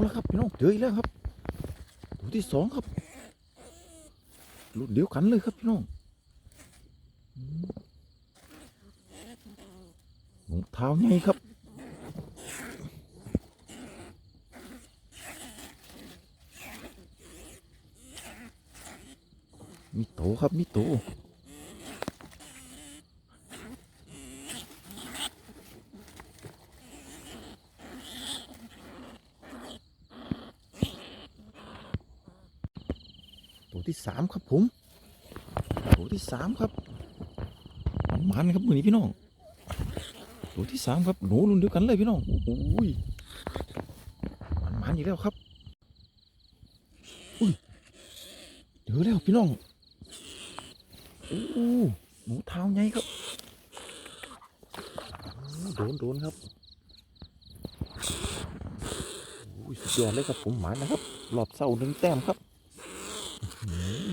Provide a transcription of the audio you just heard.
แล้วครับพี่น้องเจออีกแล้วครับตัวที่สองครับรุ่นเดียวกันเลยครับพี่น้องหนูเท้าไงครับมีโตครับมีโต ตัวที่สามครับผมตัวที่สามครับมันครับมือนี้พี่น้องตัวที่สามครับหนูรุ่นเดียวกันเลยพี่น้องโอ้ยมันมันอีกแล้วครับอุ้ยเจอแล้วพี่น้องโอ้หนูเท้าไงครับโดนโดนครับโอ้ยสุดยอดเลยครับผมหมานนะครับรอบเสาหนึ่งแต้มครับ Mm-hmm.